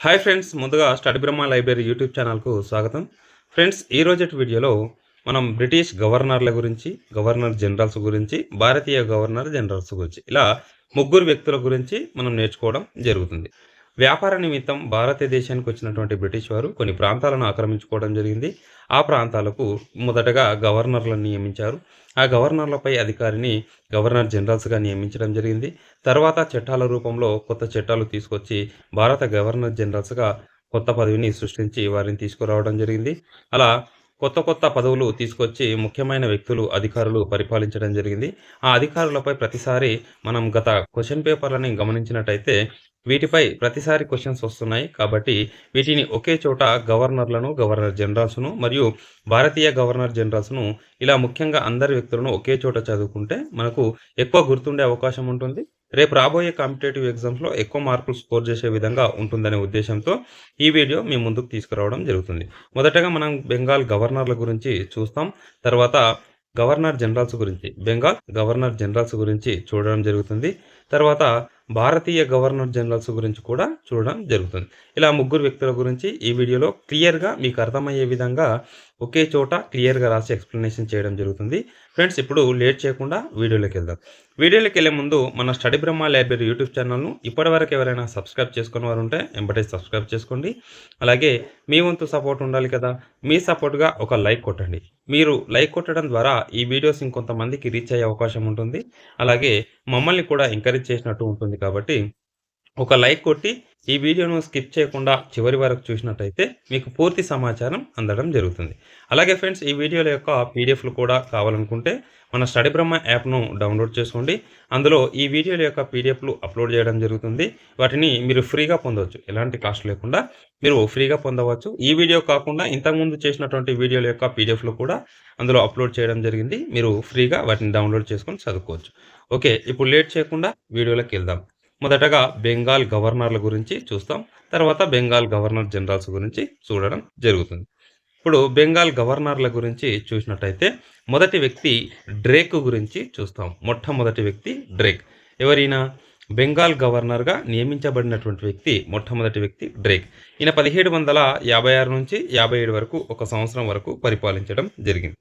Hi friends ముందుగా study Brahma library YouTube ఛానల్కు స్వాగతం. ఫ్రెండ్స్ ఈ రోజటి వీడియోలో మనం బ్రిటిష్ గవర్నర్ల గురించి గవర్నర్ జనరల్స్ గురించి భారతీయ గవర్నర్ జనరల్స్ గురించి ఇలా ముగ్గురు వ్యక్తుల గురించి మనం నేర్చుకోవడం జరుగుతుంది. వ్యాపార నిమిత్తం భారతదేశానికి వచ్చినటువంటి బ్రిటిష్ వారు కొన్ని ప్రాంతాలను ఆక్రమించుకోవడం జరిగింది. ఆ ప్రాంతాలకు మొదటగా గవర్నర్లను నియమించారు. ఆ గవర్నర్లపై అధికారిని గవర్నర్ జనరల్స్గా నియమించడం జరిగింది. తర్వాత చట్టాల రూపంలో కొత్త చట్టాలు తీసుకొచ్చి భారత గవర్నర్ జనరల్స్గా కొత్త పదవిని సృష్టించి వారిని తీసుకురావడం జరిగింది. అలా కొత్త కొత్త పదవులు తీసుకొచ్చి ముఖ్యమైన వ్యక్తులు అధికారులు పరిపాలించడం జరిగింది. ఆ అధికారులపై ప్రతిసారి మనం గత క్వశ్చన్ పేపర్లని గమనించినట్టయితే వీటిపై ప్రతిసారి క్వశ్చన్స్ వస్తున్నాయి. కాబట్టి వీటిని ఒకే చోట గవర్నర్లను గవర్నర్ జనరల్స్ను మరియు భారతీయ గవర్నర్ జనరల్స్ను ఇలా ముఖ్యంగా అందరి వ్యక్తులను ఒకే చోట చదువుకుంటే మనకు ఎక్కువ గుర్తుండే అవకాశం ఉంటుంది. రేపు రాబోయే కాంపిటేటివ్ ఎగ్జామ్స్లో ఎక్కువ మార్కులు స్కోర్ చేసే విధంగా ఉంటుందనే ఉద్దేశంతో ఈ వీడియో మీ ముందుకు తీసుకురావడం జరుగుతుంది. మొదటగా మనం బెంగాల్ గవర్నర్ల గురించి చూస్తాం. తర్వాత గవర్నర్ జనరల్స్ గురించి బెంగాల్ గవర్నర్ జనరల్స్ గురించి చూడడం జరుగుతుంది. తర్వాత భారతీయ గవర్నర్ జనరల్స్ గురించి కూడా చూడడం జరుగుతుంది. ఇలా ముగ్గురు వ్యక్తుల గురించి ఈ వీడియోలో క్లియర్గా మీకు అర్థమయ్యే విధంగా ఒకే చోట క్లియర్గా రాసి ఎక్స్ప్లెనేషన్ చేయడం జరుగుతుంది. ఫ్రెండ్స్ ఇప్పుడు లేట్ చేయకుండా వీడియోలోకి వెళ్దాం. వీడియోలోకి వెళ్ళే ముందు మన స్టడీ బ్రహ్మ లైబ్రరీ యూట్యూబ్ ఛానల్ను ఇప్పటివరకు ఎవరైనా సబ్స్క్రైబ్ చేసుకున్న వారు ఉంటే ఎంబటే సబ్స్క్రైబ్ చేసుకోండి. అలాగే మీ వంతు సపోర్ట్ ఉండాలి కదా మీ సపోర్ట్గా ఒక లైక్ కొట్టండి. మీరు లైక్ కొట్టడం ద్వారా ఈ వీడియోస్ ఇంకొంతమందికి రీచ్ అయ్యే అవకాశం ఉంటుంది. అలాగే మమ్మల్ని కూడా ఎంకరేజ్ చేసినట్టు ఉంటుంది కాబట్టి ఒక లైక్ కొట్టి ఈ వీడియోను స్కిప్ చేయకుండా చివరి వరకు చూసినట్టయితే మీకు పూర్తి సమాచారం అందడం జరుగుతుంది. అలాగే ఫ్రెండ్స్ ఈ వీడియోల యొక్క పీడిఎఫ్లు కూడా కావాలనుకుంటే మన స్టడీ బ్రహ్మ యాప్ను డౌన్లోడ్ చేసుకోండి. అందులో ఈ వీడియోల యొక్క పీడిఎఫ్లు అప్లోడ్ చేయడం జరుగుతుంది. వాటిని మీరు ఫ్రీగా పొందవచ్చు. ఎలాంటి కాస్ట్ లేకుండా మీరు ఫ్రీగా పొందవచ్చు. ఈ వీడియో కాకుండా ఇంతకుముందు చేసినటువంటి వీడియోల యొక్క పీడిఎఫ్లు కూడా అందులో అప్లోడ్ చేయడం జరిగింది. మీరు ఫ్రీగా వాటిని డౌన్లోడ్ చేసుకొని చదువుకోవచ్చు. ఓకే ఇప్పుడు లేట్ చేయకుండా వీడియోలోకి వెళ్దాం. మొదటగా బెంగాల్ గవర్నర్ల గురించి చూస్తాం. తర్వాత బెంగాల్ గవర్నర్ జనరల్స్ గురించి చూడడం జరుగుతుంది. ఇప్పుడు బెంగాల్ గవర్నర్ల గురించి చూసినట్టయితే మొదటి వ్యక్తి డ్రేక్ గురించి చూస్తాం. మొట్టమొదటి వ్యక్తి డ్రేక్. ఎవరైనా బెంగాల్ గవర్నర్గా నియమించబడినటువంటి వ్యక్తి మొట్టమొదటి వ్యక్తి డ్రేక్. ఈయన పదిహేడు వందల యాభై ఆరు నుంచి యాభై ఏడు వరకు ఒక సంవత్సరం వరకు పరిపాలించడం జరిగింది.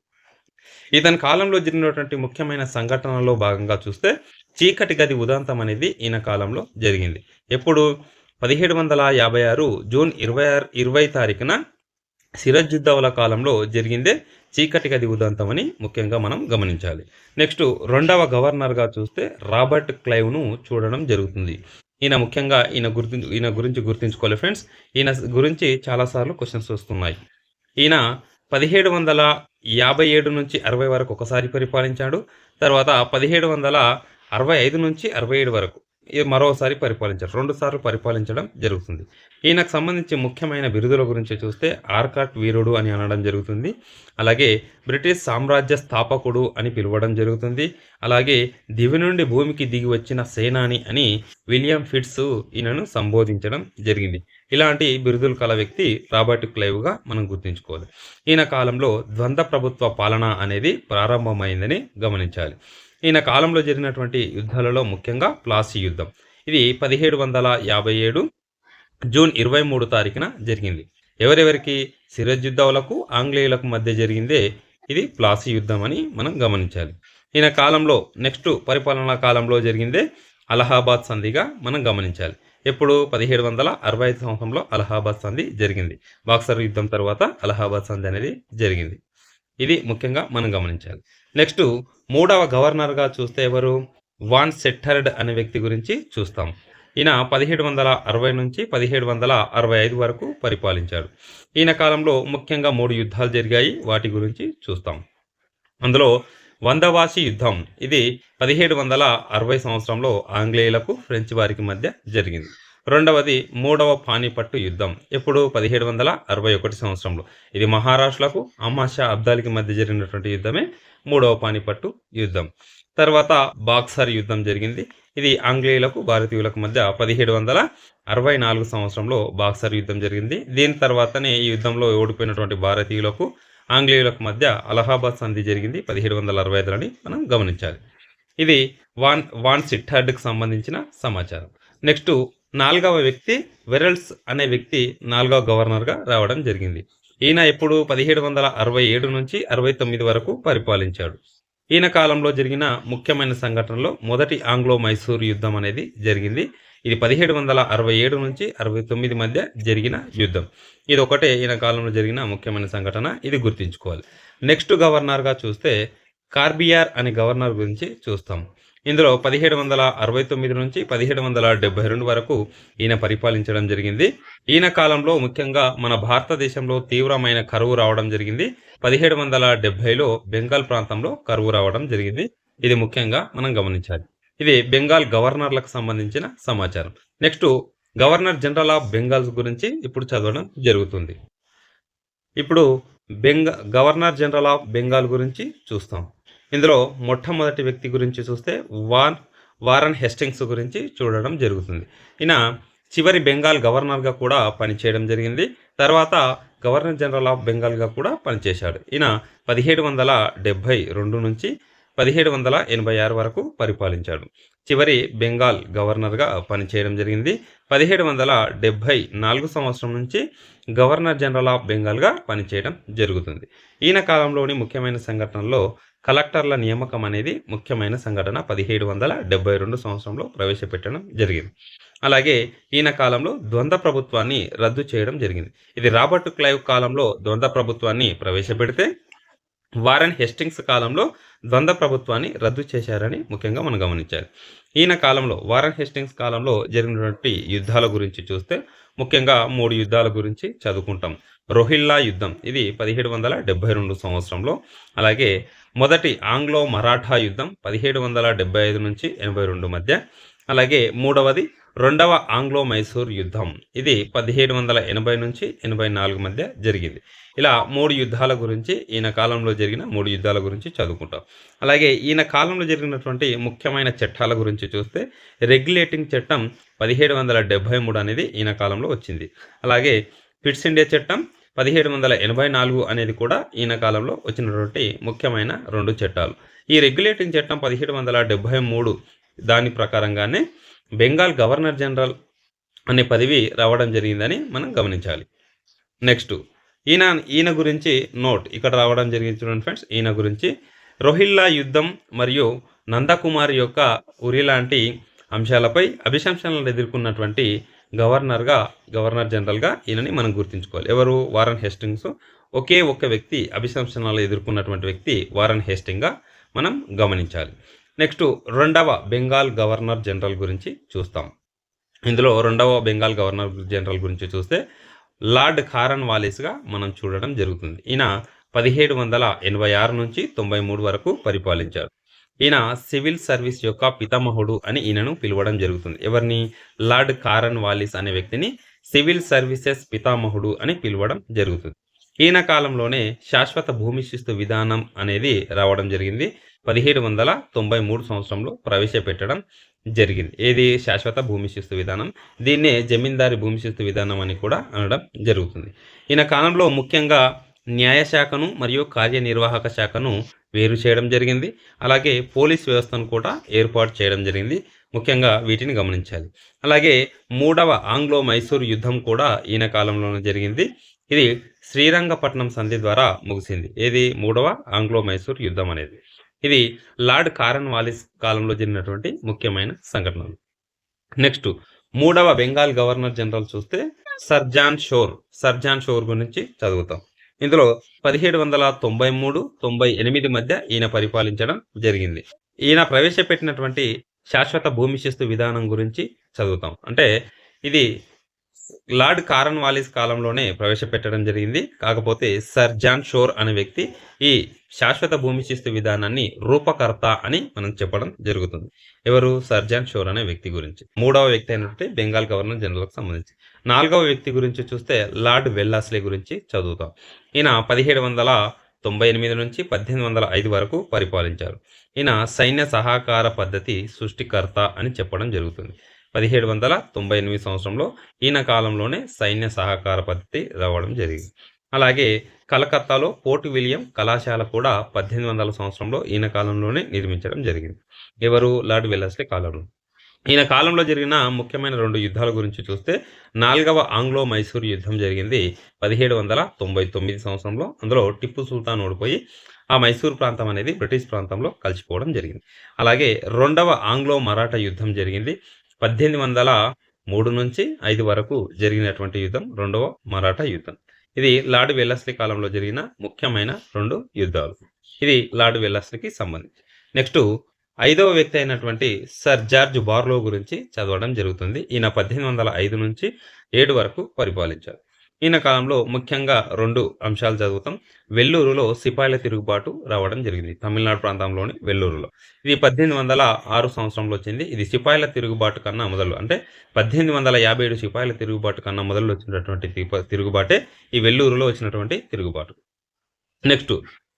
ఇతని కాలంలో జరిగినటువంటి ముఖ్యమైన సంఘటనలో భాగంగా చూస్తే చీకటి గది ఉదాంతం అనేది ఈయన కాలంలో జరిగింది. ఎప్పుడు? పదిహేడు వందల యాభై ఆరు జూన్ ఇరవై ఆరు ఇరవై తారీఖున సిరజుద్దౌల కాలంలో జరిగిందే చీకటి గది ఉదంతం అని ముఖ్యంగా మనం గమనించాలి. నెక్స్ట్ రెండవ గవర్నర్గా చూస్తే రాబర్ట్ క్లైవ్ను చూడడం జరుగుతుంది. ఈయన ముఖ్యంగా ఈయన గుర్తు ఈయన గురించి గుర్తుంచుకోవాలి ఫ్రెండ్స్. ఈయన గురించి చాలాసార్లు క్వశ్చన్స్ వస్తున్నాయి. ఈయన పదిహేడు వందల యాభై ఏడు నుంచి అరవై వరకు ఒకసారి పరిపాలించాడు. తర్వాత పదిహేడు వందల అరవై ఐదు నుంచి అరవై ఏడు వరకు మరోసారి పరిపాలించారు రెండు సార్లు పరిపాలించడం జరుగుతుంది. ఈయనకు సంబంధించి ముఖ్యమైన బిరుదుల గురించి చూస్తే ఆర్కాట్ వీరుడు అని అనడం జరుగుతుంది. అలాగే బ్రిటిష్ సామ్రాజ్య స్థాపకుడు అని పిలవడం జరుగుతుంది. అలాగే దివి నుండి భూమికి దిగి వచ్చిన సేనాని అని విలియం ఫిట్స్ ఈయనను సంబోధించడం జరిగింది. ఇలాంటి బిరుదులు కల వ్యక్తి రాబర్ట్ క్లైవ్గా మనం గుర్తుంచుకోవాలి. ఈయన కాలంలో ద్వంద్వ ప్రభుత్వ పాలన అనేది ప్రారంభమైందని గమనించాలి. ఈయన కాలంలో జరిగినటువంటి యుద్ధాలలో ముఖ్యంగా ప్లాసీ యుద్ధం. ఇది పదిహేడు వందల యాభై ఏడు జూన్ ఇరవై మూడు తారీఖున జరిగింది. ఎవరెవరికి సిరజుద్దౌలకు ఆంగ్లేయులకు మధ్య జరిగిందే ఇది ప్లాసీ యుద్ధం అని మనం గమనించాలి. ఈయన కాలంలో నెక్స్ట్ పరిపాలనా కాలంలో జరిగిందే అలహాబాద్ సంధిగా మనం గమనించాలి. ఎప్పుడు? పదిహేడు వందల అరవై ఐదు సంవత్సరంలో అలహాబాద్ సంధి జరిగింది. బాక్సర్ యుద్ధం తర్వాత అలహాబాద్ సంధి అనేది జరిగింది. ఇది ముఖ్యంగా మనం గమనించాలి. నెక్స్ట్ మూడవ గవర్నర్గా చూస్తే ఎవరు? వాన్ సెట్టర్డ్ అనే వ్యక్తి గురించి చూస్తాం. ఈయన పదిహేడు వందల అరవై నుంచి పదిహేడు వందల అరవై ఐదు వరకు పరిపాలించాడు. ఈయన కాలంలో ముఖ్యంగా మూడు యుద్ధాలు జరిగాయి. వాటి గురించి చూస్తాం. అందులో వందవాసి యుద్ధం. ఇది పదిహేడు వందల అరవై సంవత్సరంలో ఆంగ్లేయులకు ఫ్రెంచ్ వారికి మధ్య జరిగింది. రెండవది మూడవ పానిపట్టు యుద్ధం. ఎప్పుడు? పదిహేడు వందల అరవై ఒకటి సంవత్సరంలో. ఇది మహారాష్ట్రకు అమాషా అబ్దాలికి మధ్య జరిగినటువంటి యుద్ధమే. మూడవ పానిపట్టు యుద్ధం. తర్వాత బాక్సర్ యుద్ధం జరిగింది. ఇది ఆంగ్లేయులకు భారతీయులకు మధ్య పదిహేడు వందల అరవై నాలుగు సంవత్సరంలో బాక్సర్ యుద్ధం జరిగింది. దీని తర్వాతనే ఈ యుద్ధంలో ఓడిపోయినటువంటి భారతీయులకు ఆంగ్లేయులకు మధ్య అలహాబాద్ సంధి జరిగింది. పదిహేడు వందల అరవై ఐదులని మనం గమనించాలి. ఇది వాన్ వాన్ సిట్టార్డ్కి సంబంధించిన సమాచారం. నెక్స్ట్ నాలుగవ వ్యక్తి వెరల్స్ అనే వ్యక్తి నాలుగవ గవర్నర్గా రావడం జరిగింది. ఈయన ఎప్పుడు పదిహేడు వందల అరవై ఏడు నుంచి అరవై తొమ్మిది వరకు పరిపాలించాడు. ఈయన కాలంలో జరిగిన ముఖ్యమైన సంఘటనలో మొదటి ఆంగ్లో మైసూర్ యుద్ధం అనేది జరిగింది. ఇది పదిహేడు వందల అరవై ఏడు నుంచి అరవై తొమ్మిది మధ్య జరిగిన యుద్ధం. ఇది ఒకటే ఈయన కాలంలో జరిగిన ముఖ్యమైన సంఘటన. ఇది గుర్తుంచుకోవాలి. నెక్స్ట్ గవర్నర్గా చూస్తే కార్బియార్ అనే గవర్నర్ గురించి చూస్తాం. ఇందులో పదిహేడు వందల అరవై తొమ్మిది నుంచి పదిహేడు వందల డెబ్బై రెండు వరకు ఈయన పరిపాలించడం జరిగింది. ఈయన కాలంలో ముఖ్యంగా మన భారతదేశంలో తీవ్రమైన కరువు రావడం జరిగింది. పదిహేడు వందల డెబ్బైలో బెంగాల్ ప్రాంతంలో కరువు రావడం జరిగింది. ఇది ముఖ్యంగా మనం గమనించాలి. ఇది బెంగాల్ గవర్నర్లకు సంబంధించిన సమాచారం. Next governor general of Bengals గురించి ఇప్పుడు చదవడం జరుగుతుంది. ఇప్పుడు బెంగా గవర్నర్ జనరల్ ఆఫ్ బెంగాల్ గురించి చూస్తాం. ఇందులో మొట్టమొదటి వ్యక్తి గురించి చూస్తే వాన్ వారన్ హెస్టింగ్స్ గురించి చూడడం జరుగుతుంది. ఈయన చివరి బెంగాల్ గవర్నర్గా కూడా పనిచేయడం జరిగింది. తర్వాత గవర్నర్ జనరల్ ఆఫ్ బెంగాల్గా కూడా పనిచేశాడు. ఈయన పదిహేడు వందల డెబ్భై రెండు నుంచి పదిహేడు వందల ఎనభై ఆరు వరకు పరిపాలించాడు. చివరి బెంగాల్ గవర్నర్గా పనిచేయడం జరిగింది. పదిహేడు వందల డెబ్భై నాలుగు సంవత్సరం నుంచి గవర్నర్ జనరల్ ఆఫ్ బెంగాల్గా పనిచేయడం జరుగుతుంది. ఈయన కాలంలోని ముఖ్యమైన సంఘటనల్లో కలెక్టర్ల నియామకం అనేది ముఖ్యమైన సంఘటన. పదిహేడు వందల డెబ్బై రెండు సంవత్సరంలో ప్రవేశపెట్టడం జరిగింది. అలాగే ఈయన కాలంలో ద్వంద్వ ప్రభుత్వాన్ని రద్దు చేయడం జరిగింది. ఇది రాబర్ట్ క్లైవ్ కాలంలో ద్వంద్వ ప్రభుత్వాన్ని ప్రవేశపెడితే వారన్ హెస్టింగ్స్ కాలంలో ద్వంద్వ ప్రభుత్వాన్ని రద్దు చేశారని ముఖ్యంగా మనం గమనించాలి. ఈయన కాలంలో వారన్ హెస్టింగ్స్ కాలంలో జరిగినటువంటి యుద్ధాల గురించి చూస్తే ముఖ్యంగా మూడు యుద్ధాల గురించి చదువుకుంటాం. రోహిల్లా యుద్ధం. ఇది పదిహేడు వందల డెబ్బై రెండు సంవత్సరంలో. అలాగే మొదటి ఆంగ్లో మరాఠా యుద్ధం పదిహేడు వందల డెబ్బై ఐదు నుంచి ఎనభై రెండు మధ్య. అలాగే మూడవది రెండవ ఆంగ్లో మైసూర్ యుద్ధం. ఇది పదిహేడు వందల ఎనభై నుంచి ఎనభై నాలుగు మధ్య జరిగింది. ఇలా మూడు యుద్ధాల గురించి ఈయన కాలంలో జరిగిన మూడు యుద్ధాల గురించి చదువుకుంటాం. అలాగే ఈయన కాలంలో జరిగినటువంటి ముఖ్యమైన చట్టాల గురించి చూస్తే రెగ్యులేటింగ్ చట్టం పదిహేడు వందల డెబ్భై మూడు అనేది ఈయన కాలంలో వచ్చింది. అలాగే ఫిట్స్ ఇండియా చట్టం పదిహేడు వందల ఎనభై నాలుగు అనేది కూడా ఈయన కాలంలో వచ్చినటువంటి ముఖ్యమైన రెండు చట్టాలు. ఈ రెగ్యులేటింగ్ చట్టం పదిహేడు వందల డెబ్భై మూడు దాని ప్రకారంగానే బెంగాల్ గవర్నర్ జనరల్ అనే పదవి రావడం జరిగిందని మనం గమనించాలి. నెక్స్ట్ ఈయన ఈయన గురించి నోట్ ఇక్కడ రావడం జరిగింది చూడండి ఫ్రెండ్స్. ఈయన గురించి రోహిల్లా యుద్ధం మరియు నందకుమారి యొక్క ఉరి లాంటి అంశాలపై అభిశంసనలు ఎదుర్కొన్నటువంటి గవర్నర్గా గవర్నర్ జనరల్గా ఈయనని మనం గుర్తుంచుకోవాలి. ఎవరు? Warren Hastings. ఒకే ఒక్క వ్యక్తి అభిశంసనలు ఎదుర్కొన్నటువంటి వ్యక్తి వారన్ హెస్టింగ్గా మనం గమనించాలి. నెక్స్ట్ రెండవ బెంగాల్ గవర్నర్ జనరల్ గురించి చూస్తాం. ఇందులో రెండవ బెంగాల్ గవర్నర్ జనరల్ గురించి చూస్తే లార్డ్ ఖారన్ వాలిస్గా మనం చూడడం జరుగుతుంది. ఈయన పదిహేడు వందల ఎనభై ఆరు నుంచి తొంభై మూడు వరకు పరిపాలించారు ఈయన సివిల్ సర్వీస్ యొక్క పితామహుడు అని ఈయనను పిలవడం జరుగుతుంది. ఎవరిని? లార్డ్ కారన్ వాలిస్ అనే వ్యక్తిని సివిల్ సర్వీసెస్ పితామహుడు అని పిలవడం జరుగుతుంది. ఈయన కాలంలోనే శాశ్వత భూమి శిస్తు విధానం అనేది రావడం జరిగింది. పదిహేడు వందల తొంభై మూడు సంవత్సరంలో ప్రవేశపెట్టడం జరిగింది. ఏది? శాశ్వత భూమి శిస్తు విధానం. దీన్నే జమీందారి భూమి శిస్తు విధానం అని కూడా అనడం జరుగుతుంది. ఈయన కాలంలో ముఖ్యంగా న్యాయశాఖను మరియు కార్యనిర్వాహక శాఖను వేరు చేయడం జరిగింది. అలాగే పోలీస్ వ్యవస్థను కూడా ఏర్పాటు చేయడం జరిగింది. ముఖ్యంగా వీటిని గమనించాలి. అలాగే మూడవ ఆంగ్లో మైసూర్ యుద్ధం కూడా ఈయన కాలంలోనే జరిగింది. ఇది శ్రీరంగపట్నం సంధి ద్వారా ముగిసింది. ఏది? మూడవ ఆంగ్లో మైసూర్ యుద్ధం అనేది. ఇది లార్డ్ కారన్ వాలిస్ కాలంలో జరిగినటువంటి ముఖ్యమైన సంఘటనలు. నెక్స్ట్ మూడవ బెంగాల్ గవర్నర్ జనరల్ చూస్తే Sir John Shore. Sir John Shore గురించి చదువుతాం. ఇందులో పదిహేడు వందల తొంభై మూడు తొంభై ఎనిమిది మధ్య ఈయన పరిపాలించడం జరిగింది. ఈయన ప్రవేశపెట్టినటువంటి శాశ్వత భూమి శిస్తు విధానం గురించి చదువుతాం. అంటే ఇది లార్డ్ కారన్ వాలిస్ కాలంలోనే ప్రవేశపెట్టడం జరిగింది. కాకపోతే సర్ జాన్ షోర్ అనే వ్యక్తి ఈ శాశ్వత భూమి శిస్తు విధానాన్ని రూపకర్త అని మనం చెప్పడం జరుగుతుంది. ఎవరు? సర్జాన్ షోర్ అనే వ్యక్తి గురించి. మూడవ వ్యక్తి అయినటువంటి బెంగాల్ గవర్నర్ జనరల్కి సంబంధించి. నాలుగవ వ్యక్తి గురించి చూస్తే లార్డ్ వెల్లాస్లే గురించి చదువుతాం. ఈయన పదిహేడు వందల తొంభై ఎనిమిది నుంచి పద్దెనిమిది వందల ఐదు వరకు పరిపాలించారు. ఈయన సైన్య సహకార పద్ధతి సృష్టికర్త అని చెప్పడం జరుగుతుంది. పదిహేడు వందల తొంభై ఎనిమిది సంవత్సరంలో ఈయన కాలంలోనే సైన్య సహకార పద్ధతి రావడం జరిగింది. అలాగే కలకత్తాలో పోర్ట్ విలియం కళాశాల కూడా పద్దెనిమిది వందల సంవత్సరంలో ఈయన కాలంలోనే నిర్మించడం జరిగింది. ఎవరు? లార్డ్ వెల్లస్లీ కాలంలో. ఈయన కాలంలో జరిగిన ముఖ్యమైన రెండు యుద్ధాల గురించి చూస్తే నాలుగవ ఆంగ్లో మైసూర్ యుద్ధం జరిగింది పదిహేడు వందల తొంభై తొమ్మిది సంవత్సరంలో. అందులో టిప్పు సుల్తాన్ ఓడిపోయి ఆ మైసూర్ ప్రాంతం అనేది బ్రిటిష్ ప్రాంతంలో కలిసిపోవడం జరిగింది. అలాగే రెండవ ఆంగ్లో మరాఠా యుద్ధం జరిగింది పద్దెనిమిది వందల మూడు నుంచి ఐదు వరకు జరిగినటువంటి యుద్ధం రెండవ మరాఠా యుద్ధం. ఇది లార్డ్ వెల్లస్లీ కాలంలో జరిగిన ముఖ్యమైన రెండు యుద్ధాలు. ఇది లార్డ్ వెల్లస్లీకి సంబంధించి. నెక్స్ట్ ఐదవ వ్యక్తి అయినటువంటి సర్ జార్జ్ బార్లో గురించి చదవడం జరుగుతుంది. ఈయన పద్దెనిమిది వందల ఐదు నుంచి ఏడు వరకు పరిపాలించారు. ఈయన కాలంలో ముఖ్యంగా రెండు అంశాలు చదువుతాం. వెల్లూరులో సిపాయిల తిరుగుబాటు రావడం జరిగింది. తమిళనాడు ప్రాంతంలోని వెల్లూరులో. ఇది పద్దెనిమిది వందల ఆరు సంవత్సరంలో వచ్చింది. ఇది సిపాయిల తిరుగుబాటు కన్నా మొదలు. అంటే పద్దెనిమిది వందల యాభై ఏడు సిపాయిల తిరుగుబాటు కన్నా మొదలు వచ్చినటువంటి తిరుగుబాటే ఈ వెల్లూరులో వచ్చినటువంటి తిరుగుబాటు. నెక్స్ట్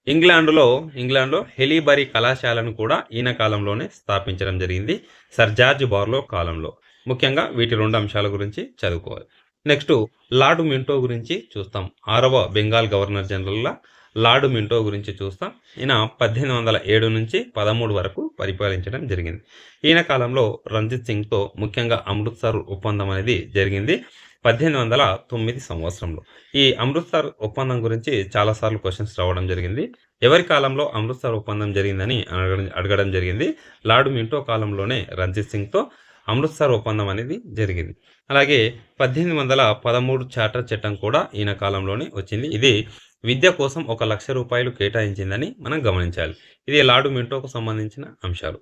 ఇంగ్లాండ్లో ఇంగ్లాండ్లో హెలీబరీ కళాశాలను కూడా ఈయన కాలంలోనే స్థాపించడం జరిగింది. సర్ జార్జ్ బార్లో కాలంలో. ముఖ్యంగా వీటి రెండు అంశాల గురించి చదువుకోవాలి. నెక్స్ట్ లార్డ్ మింటో గురించి చూస్తాం. ఆరవ బెంగాల్ గవర్నర్ జనరల్గా లార్డ్ మింటో గురించి చూస్తాం. ఈయన పద్దెనిమిది వందల ఏడు నుంచి పదమూడు వరకు పరిపాలించడం జరిగింది. ఈయన కాలంలో రంజిత్ సింగ్తో ముఖ్యంగా అమృత్సర్ ఒప్పందం అనేది జరిగింది పద్దెనిమిది వందల తొమ్మిది సంవత్సరంలో. ఈ అమృత్సర్ ఒప్పందం గురించి చాలాసార్లు క్వశ్చన్స్ రావడం జరిగింది. ఎవరి కాలంలో అమృత్సర్ ఒప్పందం జరిగిందని అడగడం అడగడం జరిగింది? లార్డ్ మింటో కాలంలోనే రంజిత్ సింగ్తో అమృత్సర్ ఒప్పందం అనేది జరిగింది. అలాగే పద్దెనిమిది వందల పదమూడు చార్టర్ చట్టం కూడా ఈయన కాలంలోనే వచ్చింది. ఇది విద్య కోసం ఒక లక్ష రూపాయలు కేటాయించిందని మనం గమనించాలి. ఇది లాడు మింటోకు సంబంధించిన అంశాలు.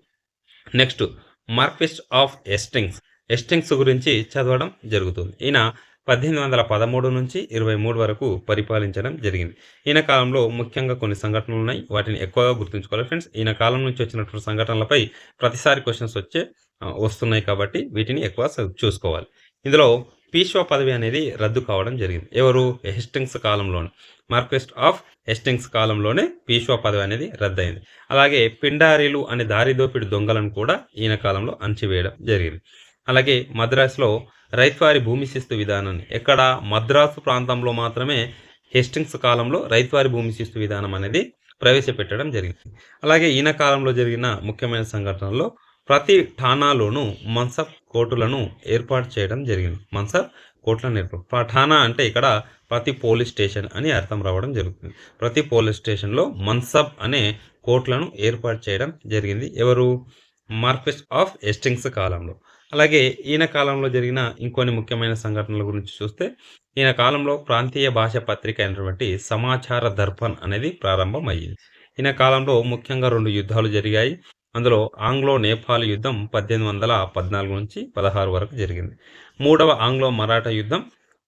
నెక్స్ట్ మార్క్విస్ట్ ఆఫ్ ఎస్టింగ్స్ ఎస్టింగ్స్ గురించి చదవడం జరుగుతుంది. ఈయన పద్దెనిమిది వందల పదమూడు నుంచి ఇరవై మూడు వరకు పరిపాలించడం జరిగింది. ఈయన కాలంలో ముఖ్యంగా కొన్ని సంఘటనలు ఉన్నాయి. వాటిని ఎక్కువగా గుర్తుంచుకోవాలి ఫ్రెండ్స్. ఈయన కాలం నుంచి వచ్చినటువంటి సంఘటనలపై ప్రతిసారి క్వశ్చన్స్ వచ్చే వస్తున్నాయి కాబట్టి వీటిని ఎక్కువ చూసుకోవాలి. ఇందులో పీష్వా పదవి అనేది రద్దు కావడం జరిగింది. ఎవరు? హెస్టింగ్స్ కాలంలోనే. మార్క్వెస్ట్ ఆఫ్ హెస్టింగ్స్ కాలంలోనే పీష్వా పదవి అనేది రద్దయింది. అలాగే పిండారీలు అనే దారిదోపిడి దొంగలను కూడా ఈయన కాలంలో అణచివేయడం జరిగింది. అలాగే మద్రాసులో రైతువారి భూమి శిస్తు విధానాన్ని ఎక్కడ? మద్రాసు ప్రాంతంలో మాత్రమే హెస్టింగ్స్ కాలంలో రైతువారి భూమి శిస్తు విధానం అనేది ప్రవేశపెట్టడం జరిగింది. అలాగే ఈయన కాలంలో జరిగిన ముఖ్యమైన సంఘటనలో ప్రతి ఠానాలోనూ మన్సబ్ కోర్టులను ఏర్పాటు చేయడం జరిగింది. మన్సబ్ కోర్టులను ఏర్పాటు ప- ఠానా అంటే ఇక్కడ ప్రతి పోలీస్ స్టేషన్ అని అర్థం రావడం జరుగుతుంది. ప్రతి పోలీస్ స్టేషన్లో మన్సబ్ అనే కోర్టులను ఏర్పాటు చేయడం జరిగింది. ఎవరు? మార్క్వెస్ట్ ఆఫ్ ఎస్టింగ్స్ కాలంలో. అలాగే ఈయన కాలంలో జరిగిన ఇంకొన్ని ముఖ్యమైన సంఘటనల గురించి చూస్తే ఈయన కాలంలో ప్రాంతీయ భాష పత్రిక అయినటువంటి సమాచార దర్పణ్ అనేది ప్రారంభమయ్యింది. ఈయన కాలంలో ముఖ్యంగా రెండు యుద్ధాలు జరిగాయి. అందులో ఆంగ్లో నేపాల్ యుద్ధం పద్దెనిమిది వందల పద్నాలుగు నుంచి పదహారు వరకు జరిగింది. మూడవ ఆంగ్లో మరాఠా యుద్ధం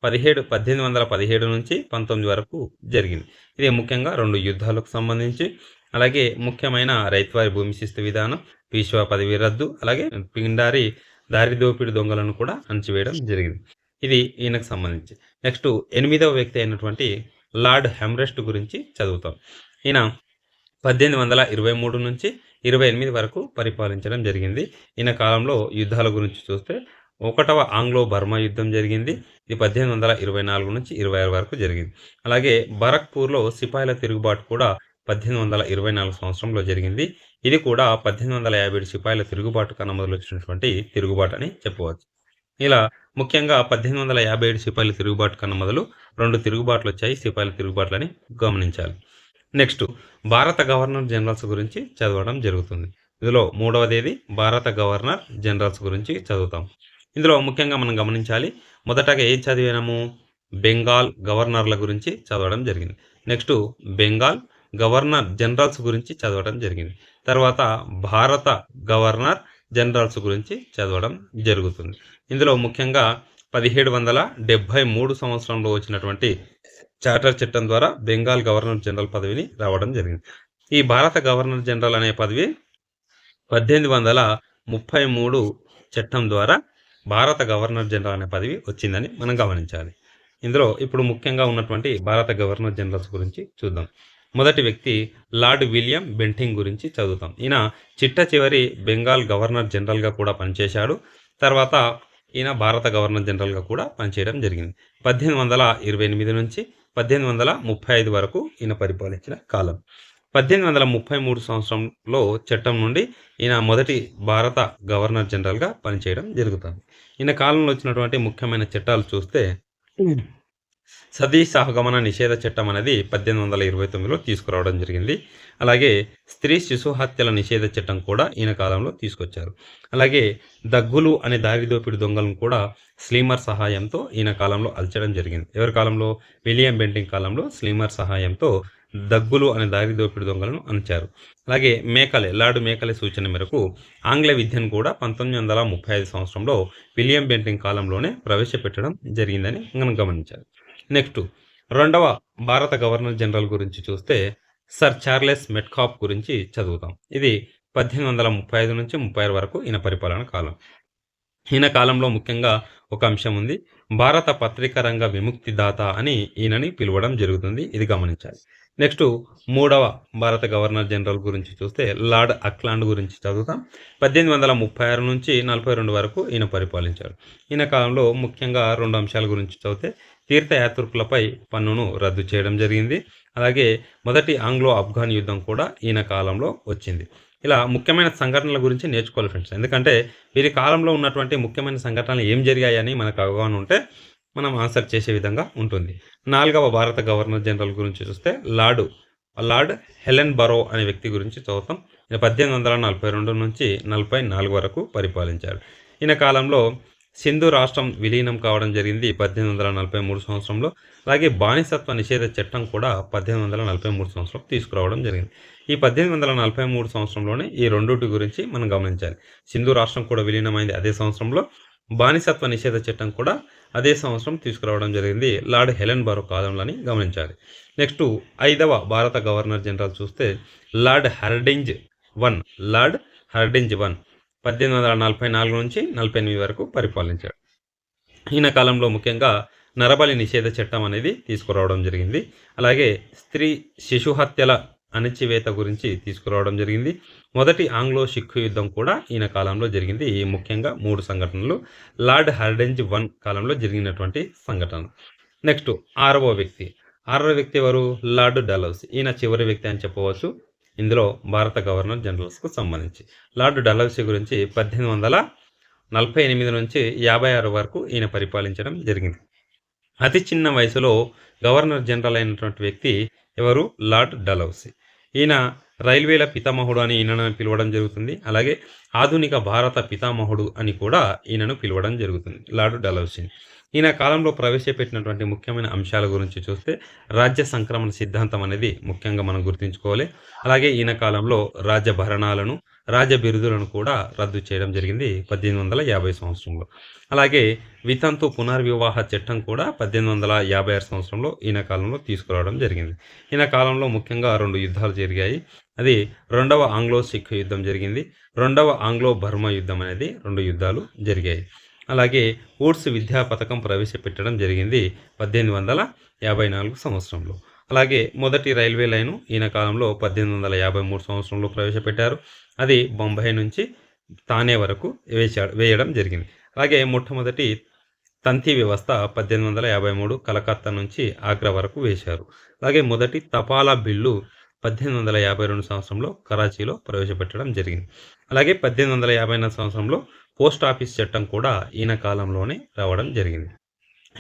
పదిహేడు పద్దెనిమిది వందల పదిహేడు నుంచి పంతొమ్మిది వరకు జరిగింది. ఇది ముఖ్యంగా రెండు యుద్ధాలకు సంబంధించి అలాగే ముఖ్యమైన రైతువారి భూమి శిస్తు విధానం పీష్వా పదవి రద్దు అలాగే పిండారి దారి దోపిడి దొంగలను కూడా అణచివేయడం జరిగింది. ఇది ఈయనకు సంబంధించి. నెక్స్ట్ ఎనిమిదవ వ్యక్తి అయినటువంటి లార్డ్ హెమ్రెస్ట్ గురించి చదువుతాం. ఈయన పద్దెనిమిది వందల ఇరవై మూడు నుంచి ఇరవై ఎనిమిది వరకు పరిపాలించడం జరిగింది. ఈయన కాలంలో యుద్ధాల గురించి చూస్తే ఒకటవ ఆంగ్లో బర్మా యుద్ధం జరిగింది. ఇది పద్దెనిమిది వందల ఇరవై నాలుగు నుంచి ఇరవై ఆరు వరకు జరిగింది. అలాగే బరక్పూర్లో సిపాయిల తిరుగుబాటు కూడా పద్దెనిమిది వందల ఇరవై నాలుగు సంవత్సరంలో జరిగింది. ఇది కూడా పద్దెనిమిది వందల యాభై ఏడు సిపాయిల తిరుగుబాటు కన్నా మొదలు వచ్చినటువంటి తిరుగుబాటు అని చెప్పవచ్చు. ఇలా ముఖ్యంగా పద్దెనిమిది వందల యాభై ఏడు సిపాయిల తిరుగుబాటు కన్నా మొదలు రెండు తిరుగుబాట్లు వచ్చాయి. సిపాయిల తిరుగుబాట్లని గమనించాలి. నెక్స్ట్ భారత గవర్నర్ జనరల్స్ గురించి చదవడం జరుగుతుంది. ఇందులో మూడవదేది భారత గవర్నర్ జనరల్స్ గురించి చదువుతాం. ఇందులో ముఖ్యంగా మనం గమనించాలి మొదటగా ఏం చదివినాము బెంగాల్ గవర్నర్ల గురించి చదవడం జరిగింది. నెక్స్ట్ బెంగాల్ గవర్నర్ జనరల్స్ గురించి చదవడం జరిగింది. తర్వాత భారత గవర్నర్ జనరల్స్ గురించి చదవడం జరుగుతుంది. ఇందులో ముఖ్యంగా పదిహేడు వందల డెబ్భై మూడు సంవత్సరంలో వచ్చినటువంటి చార్టర్ చట్టం ద్వారా బెంగాల్ గవర్నర్ జనరల్ పదవిని రావడం జరిగింది. ఈ భారత గవర్నర్ జనరల్ అనే పదవి పద్దెనిమిది వందల ముప్పై మూడు చట్టం ద్వారా భారత గవర్నర్ జనరల్ అనే పదవి వచ్చిందని మనం గమనించాలి. ఇందులో ఇప్పుడు ముఖ్యంగా ఉన్నటువంటి భారత గవర్నర్ జనరల్స్ గురించి చూద్దాం. మొదటి వ్యక్తి లార్డ్ విలియం బెంటింగ్ గురించి చదువుతాం. ఈయన చిట్ట చివరి బెంగాల్ గవర్నర్ జనరల్గా కూడా పనిచేశాడు. తర్వాత ఈయన భారత గవర్నర్ జనరల్గా కూడా పనిచేయడం జరిగింది. పద్దెనిమిది వందల ఇరవై ఎనిమిది నుంచి పద్దెనిమిది వందల ముప్పై ఐదు వరకు ఈయన పరిపాలించిన కాలం. పద్దెనిమిది వందల ముప్పై మూడు సంవత్సరంలో చట్టం నుండి ఈయన మొదటి భారత గవర్నర్ జనరల్గా పనిచేయడం జరుగుతుంది. ఈయన కాలంలో వచ్చినటువంటి ముఖ్యమైన చట్టాలు చూస్తే సతీ సహగమన నిషేధ చట్టం అనేది పద్దెనిమిది వందల ఇరవై తొమ్మిదిలో తీసుకురావడం జరిగింది. అలాగే స్త్రీ శిశు హత్యల నిషేధ చట్టం కూడా ఈయన కాలంలో తీసుకొచ్చారు. అలాగే దగ్గులు అనే దారిదోపిడి దొంగలను కూడా స్లీమర్ సహాయంతో ఈయన కాలంలో అల్చడం జరిగింది. ఎవరి కాలంలో? విలియం బెంటింగ్ కాలంలో స్లీమర్ సహాయంతో దగ్గులు అనే దారి దోపిడి దొంగలను అంచారు అలాగే మేకలే లాడు మేకలే సూచన మేరకు ఆంగ్ల విద్యను కూడా పంతొమ్మిది వందల ముప్పై ఐదు సంవత్సరంలో విలియం బెంటింగ్ కాలంలోనే ప్రవేశపెట్టడం జరిగిందని మనం గమనించారు నెక్స్ట్ రెండవ భారత గవర్నర్ జనరల్ గురించి చూస్తే సర్ చార్లెస్ మెట్కాప్ గురించి చదువుతాం. ఇది పద్దెనిమిది వందల ముప్పై ఐదు నుంచి ముప్పై ఆరు వరకు ఈయన పరిపాలన కాలం. ఈయన కాలంలో ముఖ్యంగా ఒక అంశం ఉంది. భారత పత్రికా రంగ విముక్తి దాత అని ఈయనని పిలవడం జరుగుతుంది. ఇది గమనించాలి. నెక్స్ట్ మూడవ భారత గవర్నర్ జనరల్ గురించి చూస్తే లార్డ్ అక్లాండ్ గురించి చదువుతాం. పద్దెనిమిది వందల ముప్పై ఆరు నుంచి నలభై రెండు వరకు ఈయన పరిపాలించారు ఈయన కాలంలో ముఖ్యంగా రెండు అంశాల గురించి చదివితే తీర్థయాత్రికులపై పన్నును రద్దు చేయడం జరిగింది. అలాగే మొదటి ఆంగ్లో ఆఫ్ఘాన్ యుద్ధం కూడా ఈయన కాలంలో వచ్చింది. ఇలా ముఖ్యమైన సంఘటనల గురించి నేర్చుకోవాలి ఫ్రెండ్స్. ఎందుకంటే వీరి కాలంలో ఉన్నటువంటి ముఖ్యమైన సంఘటనలు ఏం జరిగాయని మనకు అవగాహన ఉంటే మనం ఆన్సర్ చేసే విధంగా ఉంటుంది. నాలుగవ భారత గవర్నర్ జనరల్ గురించి చూస్తే లార్డు లార్డ్ హెలెన్ బరో అనే వ్యక్తి గురించి చదువుతాం. ఈయన పద్దెనిమిది వందల నలభై రెండు నుంచి నలభై నాలుగు వరకు పరిపాలించారు ఈయన కాలంలో సింధు రాష్ట్రం విలీనం కావడం జరిగింది పద్దెనిమిది వందల నలభై మూడు సంవత్సరంలో. అలాగే బానిసత్వ నిషేధ చట్టం కూడా పద్దెనిమిది వందల నలభై మూడు సంవత్సరం తీసుకురావడం జరిగింది. ఈ పద్దెనిమిది వందల నలభై మూడు సంవత్సరంలోనే ఈ రెండుటి గురించి మనం గమనించాలి. సింధు రాష్ట్రం కూడా విలీనమైంది అదే సంవత్సరంలో. బానిసత్వ నిషేధ చట్టం కూడా అదే సంవత్సరం తీసుకురావడం జరిగింది. లార్డ్ హెలెన్ బారో కాలంలోని గమనించాలి. నెక్స్ట్ ఐదవ భారత గవర్నర్ జనరల్ చూస్తే lord Hardinge one. Lord Hardinge one. పద్దెనిమిది వందల నలభై నాలుగు నుంచి నలభై ఎనిమిది వరకు పరిపాలించాడు. ఈయన కాలంలో ముఖ్యంగా నరబలి నిషేధ చట్టం అనేది తీసుకురావడం జరిగింది. అలాగే స్త్రీ శిశు హత్యల అణచివేత గురించి తీసుకురావడం జరిగింది. మొదటి ఆంగ్లో సిక్కు యుద్ధం కూడా ఈయన కాలంలో జరిగింది. ఈ ముఖ్యంగా మూడు సంఘటనలు. లార్డ్ హర్డెంజ్ వన్ కాలంలో జరిగినటువంటి సంఘటన. నెక్స్ట్ ఆరవ వ్యక్తి. ఆరవ వ్యక్తి ఎవరు? Lord Dalhousie. ఈయన చివరి వ్యక్తి అని చెప్పవచ్చు. ఇందులో భారత గవర్నర్ జనరల్స్కు సంబంధించి. లార్డ్ డల్హౌసీ గురించి పద్దెనిమిది వందల నలభై ఎనిమిది నుంచి యాభై ఆరు వరకు ఈయన పరిపాలించడం జరిగింది. అతి చిన్న వయసులో గవర్నర్ జనరల్ అయినటువంటి వ్యక్తి ఎవరు? లార్డ్ డల్హౌసీ ఈయన రైల్వేల పితామహుడు అని ఈయనను పిలవడం జరుగుతుంది. అలాగే ఆధునిక భారత పితామహుడు అని కూడా ఈయనను పిలవడం జరుగుతుంది. లార్డ్ డల్హౌసీని ఈయన కాలంలో ప్రవేశపెట్టినటువంటి ముఖ్యమైన అంశాల గురించి చూస్తే రాజ్య సంక్రమణ సిద్ధాంతం అనేది ముఖ్యంగా మనం గుర్తుంచుకోవాలి. అలాగే ఈయన కాలంలో రాజ్య భరణాలను రాజ్య బిరుదులను కూడా రద్దు చేయడం జరిగింది పద్దెనిమిది వందల యాభై సంవత్సరంలో. అలాగే వితంతు పునర్వివాహ చట్టం కూడా పద్దెనిమిది వందల యాభై ఆరు సంవత్సరంలో ఈయన కాలంలో తీసుకురావడం జరిగింది. ఈయన కాలంలో ముఖ్యంగా రెండు యుద్ధాలు జరిగాయి. అది రెండవ ఆంగ్లో సిక్ యుద్ధం జరిగింది. రెండవ ఆంగ్లో బర్మా యుద్ధం అనేది రెండు యుద్ధాలు జరిగాయి. అలాగే ఓట్స్ విద్యా పథకం ప్రవేశపెట్టడం జరిగింది పద్దెనిమిది వందల యాభై నాలుగు సంవత్సరంలో. అలాగే మొదటి రైల్వే లైను ఈయన కాలంలో పద్దెనిమిది వందల యాభై మూడు సంవత్సరంలో ప్రవేశపెట్టారు. అది బొంబాయి నుంచి తానే వరకు వేసాడు వేయడం జరిగింది. అలాగే మొట్టమొదటి తంతి వ్యవస్థ పద్దెనిమిది వందల యాభై మూడు కలకత్తా నుంచి ఆగ్రా వరకు వేశారు. అలాగే మొదటి తపాలా బిల్లు పద్దెనిమిది వందల యాభై రెండు సంవత్సరంలో కరాచీలో ప్రవేశపెట్టడం జరిగింది. అలాగే పద్దెనిమిది వందల యాభై నాలుగు సంవత్సరంలో పోస్ట్ ఆఫీస్ చట్టం కూడా ఈయన కాలంలోనే రావడం జరిగింది.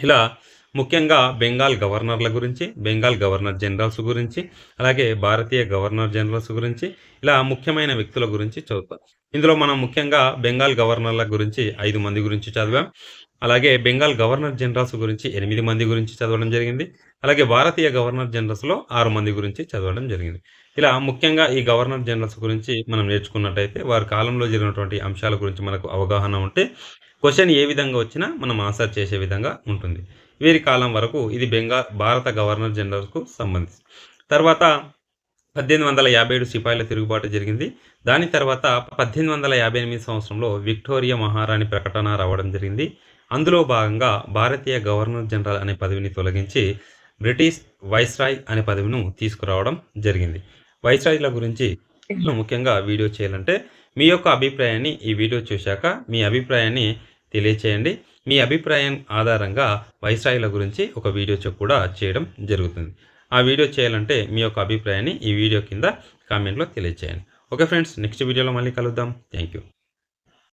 ఇలా ముఖ్యంగా బెంగాల్ గవర్నర్ల గురించి బెంగాల్ గవర్నర్ జనరల్స్ గురించి అలాగే భారతీయ గవర్నర్ జనరల్స్ గురించి ఇలా ముఖ్యమైన వ్యక్తుల గురించి చదువుతాం. ఇందులో మనం ముఖ్యంగా బెంగాల్ గవర్నర్ల గురించి ఐదు మంది గురించి చదివాం. అలాగే బెంగాల్ గవర్నర్ జనరల్స్ గురించి ఎనిమిది మంది గురించి చదవడం జరిగింది. అలాగే భారతీయ గవర్నర్ జనరల్స్లో ఆరు మంది గురించి చదవడం జరిగింది. ఇలా ముఖ్యంగా ఈ గవర్నర్ జనరల్స్ గురించి మనం నేర్చుకున్నట్టయితే వారి కాలంలో జరిగినటువంటి అంశాల గురించి మనకు అవగాహన ఉంటే క్వశ్చన్ ఏ విధంగా వచ్చినా మనం ఆన్సర్ చేసే విధంగా ఉంటుంది. వీరి కాలం వరకు ఇది బెంగాల్ భారత గవర్నర్ జనరల్కు సంబంధించి. తర్వాత పద్దెనిమిది వందల యాభై ఏడు సిపాయిల తిరుగుబాటు జరిగింది. దాని తర్వాత పద్దెనిమిది వందల యాభై ఎనిమిది సంవత్సరంలో విక్టోరియా మహారాణి ప్రకటన రావడం జరిగింది. అందులో భాగంగా భారతీయ గవర్నర్ జనరల్ అనే పదవిని తొలగించి బ్రిటిష్ వైస్రాయ్ అనే పదవిను తీసుకురావడం జరిగింది. వైస్రాయిల గురించి ముఖ్యంగా వీడియో చేయాలంటే మీ యొక్క అభిప్రాయాన్ని ఈ వీడియో చూశాక మీ అభిప్రాయాన్ని తెలియచేయండి. మీ అభిప్రాయం ఆధారంగా వైస్రాయిల గురించి ఒక వీడియో కూడా చేయడం జరుగుతుంది. ఆ వీడియో చేయాలంటే మీ యొక్క అభిప్రాయాన్ని ఈ వీడియో కింద కామెంట్లో తెలియజేయండి ఓకే ఫ్రెండ్స్ నెక్స్ట్ వీడియోలో మళ్ళీ కలుద్దాం. Thank you.